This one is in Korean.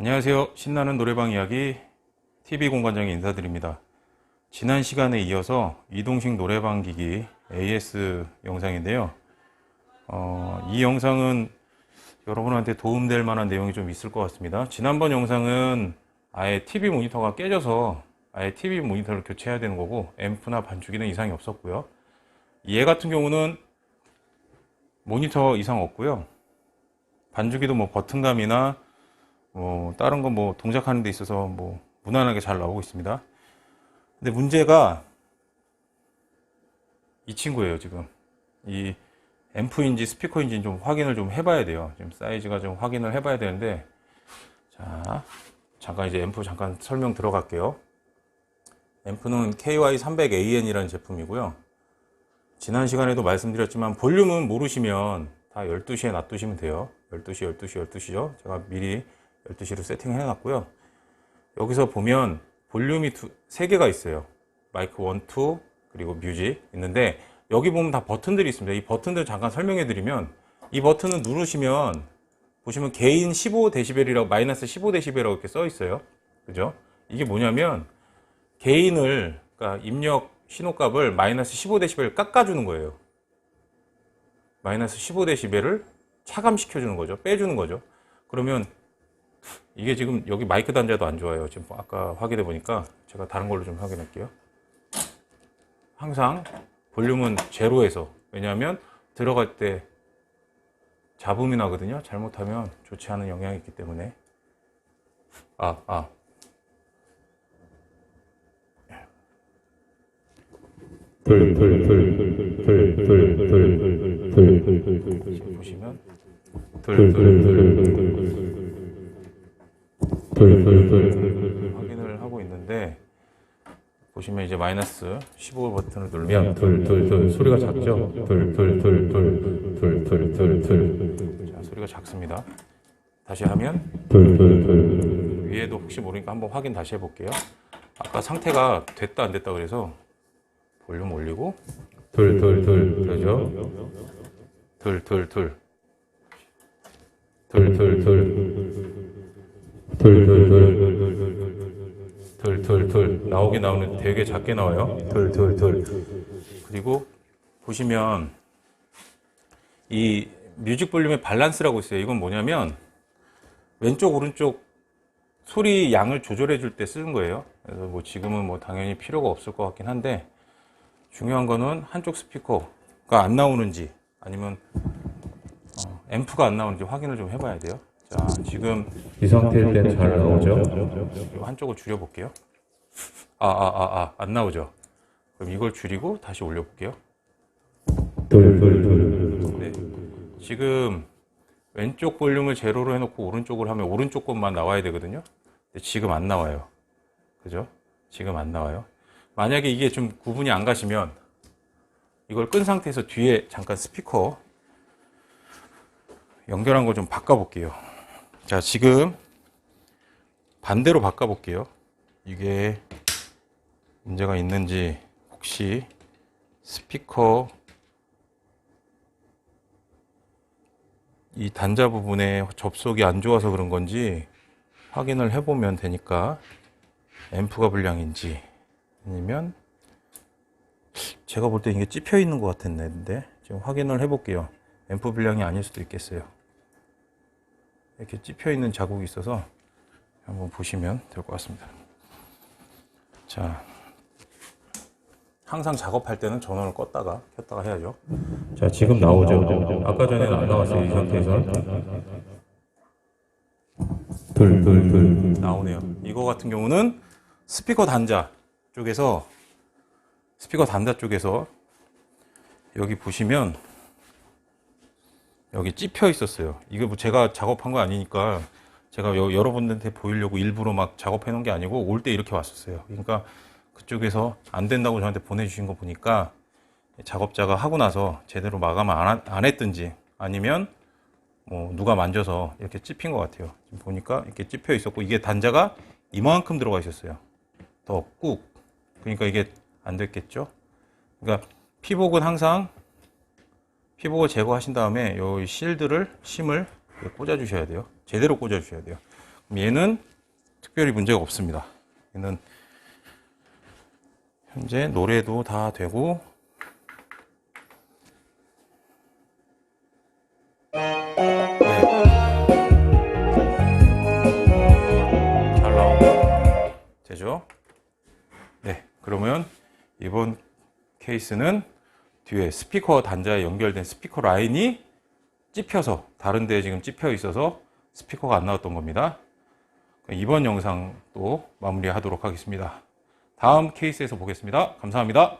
안녕하세요. 신나는 노래방 이야기 TV 공관장의 인사드립니다. 지난 시간에 이어서 이동식 노래방 기기 AS 영상인데요. 어, 이 영상은 여러분한테 도움될 만한 내용이 좀 있을 것 같습니다. 지난번 영상은 아예 TV 모니터가 깨져서 아예 TV 모니터를 교체해야 되는 거고 앰프나 반죽이는 이상이 없었고요. 얘 같은 경우는 모니터 이상 없고요. 반죽이도 뭐 버튼감이나 뭐 다른 거 뭐 동작하는 데 있어서 뭐 무난하게 잘 나오고 있습니다. 근데 문제가 이 친구예요, 지금. 이 앰프인지 스피커인지 좀 확인을 좀 해봐야 돼요. 지금 사이즈가 좀 확인을 해봐야 되는데, 자, 잠깐 이제 앰프 잠깐 설명 들어갈게요. 앰프는 KY300AN이라는 제품이고요. 지난 시간에도 말씀드렸지만 볼륨은 모르시면 다 12시에 놔두시면 돼요. 12시, 12시, 12시죠. 제가 미리 12시로 세팅해 놨고요. 여기서 보면 볼륨이 두, 세 개가 있어요. 마이크 1, 2, 그리고 뮤직 있는데 여기 보면 다 버튼들이 있습니다. 이 버튼들 잠깐 설명해 드리면 이 버튼을 누르시면 보시면 개인 15dB이라고 마이너스 15dB라고 이렇게 써 있어요. 그죠? 이게 뭐냐면 개인을 그러니까 입력 신호값을 마이너스 15dB를 깎아주는 거예요. 마이너스 15dB를 차감시켜주는 거죠. 빼주는 거죠. 그러면 이게 지금 여기 마이크 단자도 안 좋아요. 지금 아까 확인해 보니까 제가 다른 걸로 좀 확인할게요. 항상 볼륨은 제로에서 왜냐하면 들어갈 때 잡음이 나거든요. 잘못하면 좋지 않은 영향이 있기 때문에 아 아. 지금 보시면 둘, 둘, 둘. 확인을 하고 있는데 보시면 이제 마이너스 15 버튼을 누르면 둘, 둘, 둘 소리가 작죠? 둘, 둘, 둘, 둘, 둘, 둘, 둘, 둘. 자, 소리가 작습니다. 다시 하면 둘, 둘, 둘. 위에도 혹시 모르니까 한번 확인 다시 해볼게요. 아까 상태가 됐다 안 됐다 그래서 볼륨 올리고 둘, 둘, 둘 그러죠? 둘, 둘, 둘. 둘, 둘, 둘. 둘둘둘 나오긴 나오는데 되게 작게 나와요. 둘둘둘 그리고 보시면 이 뮤직 볼륨의 밸런스라고 있어요. 이건 뭐냐면 왼쪽 오른쪽 소리 양을 조절해 줄 때 쓰는 거예요. 그래서 뭐 지금은 뭐 당연히 필요가 없을 것 같긴 한데 중요한 거는 한쪽 스피커가 안 나오는지 아니면 어, 앰프가 안 나오는지 확인을 좀 해봐야 돼요. 자, 지금 이 상태일 땐 잘 나오죠? 이 한쪽을 줄여볼게요. 아, 아, 아, 아, 안 나오죠? 그럼 이걸 줄이고 다시 올려볼게요. 네. 지금 왼쪽 볼륨을 제로로 해놓고 오른쪽을 하면 오른쪽 것만 나와야 되거든요. 근데 지금 안 나와요. 그죠? 지금 안 나와요. 만약에 이게 좀 구분이 안 가시면 이걸 끈 상태에서 뒤에 잠깐 스피커 연결한 거 좀 바꿔볼게요. 자, 지금 반대로 바꿔볼게요. 이게 문제가 있는지 혹시 스피커 이 단자 부분에 접속이 안 좋아서 그런 건지 확인을 해보면 되니까 앰프가 불량인지 아니면 제가 볼 때 이게 찝혀 있는 것 같았는데 지금 확인을 해볼게요. 앰프 불량이 아닐 수도 있겠어요. 이렇게 찝혀 있는 자국이 있어서 한번 보시면 될 것 같습니다. 자, 항상 작업할 때는 전원을 껐다가 켰다가 해야죠. 자, 지금 나오죠? 아까 전에는 안 나왔어요, 이 상태에서. 둘, 둘, 둘. 나오네요. 이거 같은 경우는 스피커 단자 쪽에서 스피커 단자 쪽에서 여기 보시면 여기 찝혀 있었어요. 이게 뭐 제가 작업한 거 아니니까 제가 여, 여러분들한테 보이려고 일부러 막 작업해 놓은 게 아니고 올 때 이렇게 왔었어요. 그러니까 그쪽에서 안 된다고 저한테 보내주신 거 보니까 작업자가 하고 나서 제대로 마감을 안, 하- 안 했든지 아니면 뭐 누가 만져서 이렇게 찝힌 것 같아요. 지금 보니까 이렇게 찝혀 있었고 이게 단자가 이만큼 들어가 있었어요. 더 꾹. 그러니까 이게 안 됐겠죠. 그러니까 피복은 항상 피복을 제거하신 다음에 요 실드를 심을 꽂아 주셔야 돼요. 제대로 꽂아 주셔야 돼요. 얘는 특별히 문제가 없습니다. 얘는 현재 노래도 다 되고 네. 잘 나오고 되죠? 네, 그러면 이번 케이스는 뒤에 스피커 단자에 연결된 스피커 라인이 찝혀서 다른 데에 지금 찝혀 있어서 스피커가 안 나왔던 겁니다. 이번 영상 또 마무리하도록 하겠습니다. 다음 케이스에서 보겠습니다. 감사합니다.